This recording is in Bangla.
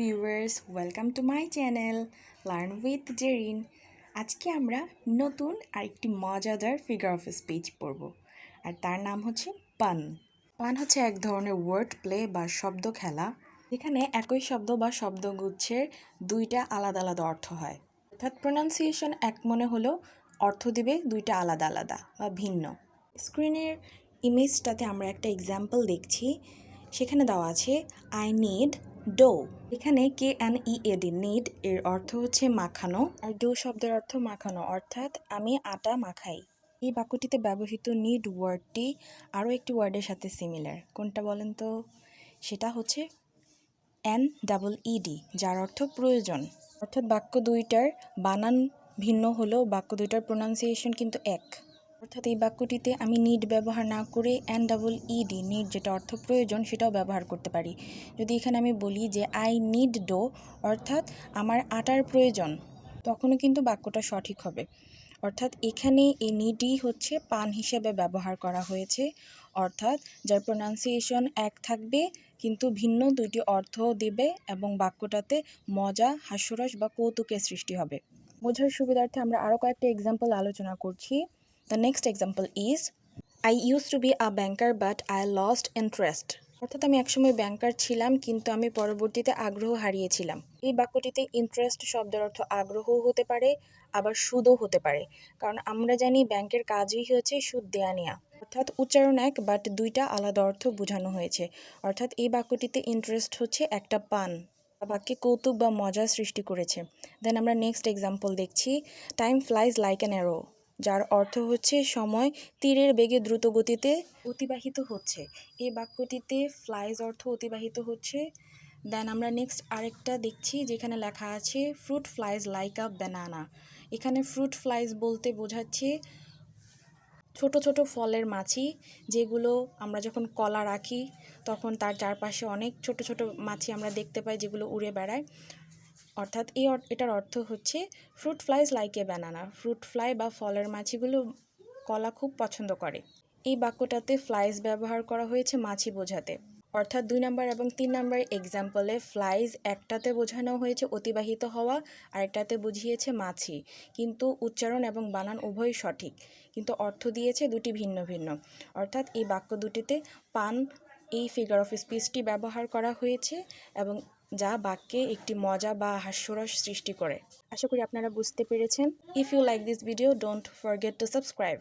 Viewers welcome to my channel learn with Jerin আজকে আমরা নতুন আরেকটি মজাদার ফিগার অফ স্পিচ পড়ব। আর তার নাম হচ্ছে পান। পান হচ্ছে এক ধরনের ওয়ার্ড প্লে বা শব্দ খেলা। যেখানে একই শব্দ বা শব্দগুচ্ছের দুইটা আলাদা আলাদা অর্থ হয়। অর্থাৎ প্রোনাউন্সিয়েশন এক মনে হলেও অর্থ দিবে দুইটা আলাদা আলাদা বা ভিন্ন। স্ক্রিনের ইমেজটাতে আমরা একটা এক্সাম্পল দেখছি। সেখানে দেওয়া আছে আই নিড ডো। এখানে কে এন ই এডি নিড এর অর্থ হচ্ছে মাখানো, আর ডো শব্দের অর্থ মাখানো, অর্থাৎ আমি আটা মাখাই। এই বাক্যটিতে ব্যবহৃত নিড ওয়ার্ডটি আরও একটি ওয়ার্ডের সাথে সিমিলার কোনটা বলেন তো? সেটা হচ্ছে এন ডাবল ইডি যার অর্থ প্রয়োজন। অর্থাৎ বাক্য দুইটার বানান ভিন্ন হলেও বাক্য দুইটার প্রোনাউন্সিয়েশন কিন্তু এক। অর্থাৎ এই বাক্যটিতে আমি নিড ব্যবহার না করে এন ডাবল ইডি নিড যেটা অর্থ প্রয়োজন, সেটাও ব্যবহার করতে পারি। যদি এখানে আমি বলি যে আই নিড ডো অর্থাৎ আমার আটার প্রয়োজন, তখনও কিন্তু বাক্যটা সঠিক হবে। অর্থাৎ এখানে এই নিডই হচ্ছে পান হিসেবে ব্যবহার করা হয়েছে, অর্থাৎ যার প্রোনাউন্সিয়েশন এক থাকবে, কিন্তু ভিন্ন দুইটি অর্থ দেবে এবং বাক্যটাতে মজা, হাস্যরস বা কৌতুকের সৃষ্টি হবে। বোঝার সুবিধার্থে আমরা আরও কয়েকটা এক্সাম্পল আলোচনা করছি। The next example is I use to be a banker but I lost interest অর্থাৎ আমি একসময় ব্যাংকার ছিলাম, কিন্তু আমি পরবর্তীতে আগ্রহ হারিয়েছিলাম। এই বাক্যটিতে ইন্টারেস্ট শব্দের অর্থ আগ্রহও হতে পারে, আবার সুদও হতে পারে। কারণ আমরা জানি ব্যাংকের কাজই হচ্ছে সুদ দেয়া নেয়া। অর্থাৎ উচ্চারণ এক বাট দুইটা আলাদা অর্থ বোঝানো হয়েছে। অর্থাৎ এই বাক্যটিতে ইন্টারেস্ট হচ্ছে একটা পান বাক্যে কৌতুক বা মজা সৃষ্টি করেছে। দেন আমরা নেক্সট এক্সাম্পল দেখছি time flies like an arrow যার অর্থ হচ্ছে সময় তীরের বেগে দ্রুত গতিতে অতিবাহিত হচ্ছে। এই বাক্যটিতে ফ্লাইজ অর্থ অতিবাহিত হচ্ছে। দেন আমরা নেক্সট আরেকটা দেখছি যেখানে লেখা আছে fruit flies like a banana এখানে ফ্রুট ফ্লাইজ বলতে বোঝাচ্ছে ছোট ছোট ফলের মাছি, যেগুলো আমরা যখন কলা রাখি, তখন তার চারপাশে অনেক ছোট ছোট মাছি আমরা দেখতে পাই যেগুলো উড়ে বেড়ায়। অর্থাৎ এই এটার অর্থ হচ্ছে fruit flies like a banana fruit fly বা ফলের মাছিগুলো কলা খুব পছন্দ করে। এই বাক্যটাতে ফ্লাইজ ব্যবহার করা হয়েছে মাছি বোঝাতে। অর্থাৎ দুই নাম্বার এবং তিন নাম্বার এক্সাম্পলে ফ্লাইজ একটাতে বোঝানো হয়েছে অতিবাহিত হওয়া, আরেকটাতে বুঝিয়েছে মাছি। কিন্তু উচ্চারণ এবং বানান উভয়ই সঠিক। কিন্তু অর্থ দিয়েছে দুটি ভিন্ন ভিন্ন। অর্থাৎ এই বাক্য দুটিতে পান, এই ফিগার অফ স্পিচটি ব্যবহার করা হয়েছে এবং যা বাক্যে একটি মজা বা হাস্যরস সৃষ্টি করে। আশা করি আপনারা বুঝতে পেরেছেন। If you like this video don't forget to subscribe